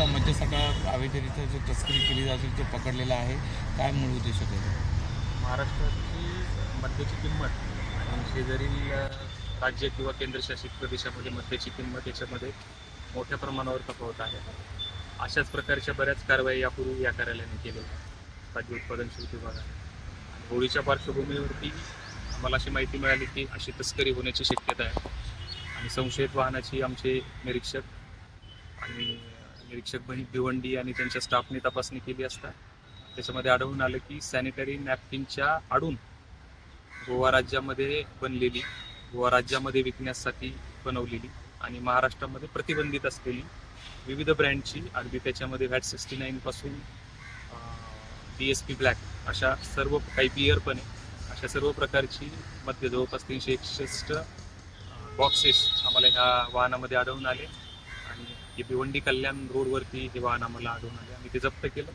आता मद्यसाठा अवैधरित्या जो तस्करी केली जाते तो पकडलेला आहे. काय मूळ उद्देश होते महाराष्ट्राची मद्याची किंमत आणि शेजारील राज्य किंवा केंद्रशासित प्रदेशामध्ये मद्याची किंमत याच्यामध्ये मोठ्या प्रमाणावर तफावत आहे. अशाच प्रकारच्या बऱ्याच कारवाई यापूर्वी या कार्यालयाने केलेल्या आहेत, राज्य उत्पादन शुल्क विभागाने. होळीच्या पार्श्वभूमीवरती मला अशी माहिती मिळाली की अशी तस्करी होण्याची शक्यता आहे. आणि संशयित वाहनाची आमचे निरीक्षक आणि निरीक्षक बहिणी भिवंडी आणि त्यांच्या स्टाफने तपासणी केली असता. त्याच्यामध्ये आढळून आलं की सॅनिटरी नॅपकिनच्या आडून गोवा राज्यामध्ये बनलेली गोवा राज्यामध्ये विकण्यासाठी बनवलेली आणि महाराष्ट्रामध्ये प्रतिबंधित असलेली विविध ब्रँडची अगदी त्याच्यामध्ये व्हॅट सिक्स्टी नाईनपासून डी एस पी ब्लॅक अशा सर्व काही बियर पण आहे. अशा सर्व प्रकारची मध्य जवळपास तीनशे एकसष्ट बॉक्सेस आम्हाला ह्या वाहनामध्ये आढळून आले. की हे भिवंडी कल्याण रोडवरती हे वाहन आम्हाला आढळून आले. आम्ही ते जप्त केलं.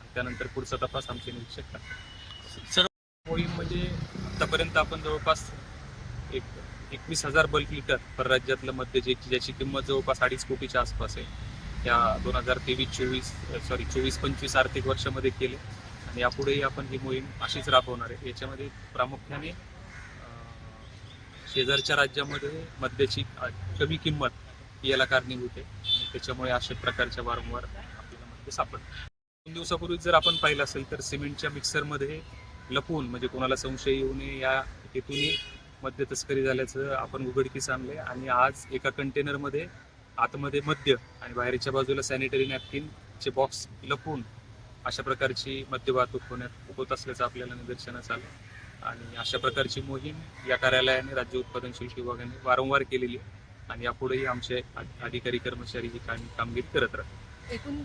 आणि त्यानंतर पुढचा तपास आमचे निरीक्षक करतात. सर्व मोहीम म्हणजे आतापर्यंत आपण जवळपास एक एकवीस हजार बल्क लिटर परराज्यातलं मद्य जे ज्याची किंमत जवळपास अडीच कोटीच्या आसपास आहे या दोन हजार तेवीस चोवीस सॉरी चोवीस पंचवीस आर्थिक वर्षामध्ये केले. आणि यापुढेही आपण ही मोहीम अशीच राबवणार आहे. याच्यामध्ये प्रामुख्याने शेजारच्या राज्यामध्ये मद्याची कमी किंमत ही याला कारणीभूत आहे. त्याच्यामुळे अशा प्रकारच्या वारंवार आपल्याला म्हणजे मद्य सापडतात दोन दिवसापूर्वी जर आपण पाहिलं असेल तर सिमेंटच्या मिक्सरमध्ये लपून म्हणजे कोणाला संशय येऊ नये या हेतूने मद्य तस्करी झाल्याचं आपण उघडकीस आणले आणि आज एका कंटेनरमध्ये आतमध्ये मद्य आणि बाहेरच्या बाजूला सॅनिटरी नॅपकिनचे बॉक्स लपून अशा प्रकारची मद्य वाहतूक होण्यात होत असल्याचं आपल्याला निदर्शनास आलं. आणि अशा प्रकारची मोहीम या कार्यालयाने राज्य उत्पादन शुल्क विभागाने वारंवार केलेली आहे. आणि यापुढेही आमचे अधिकारी कर्मचारी ही काम कामगिरी करत राहतील. एकूण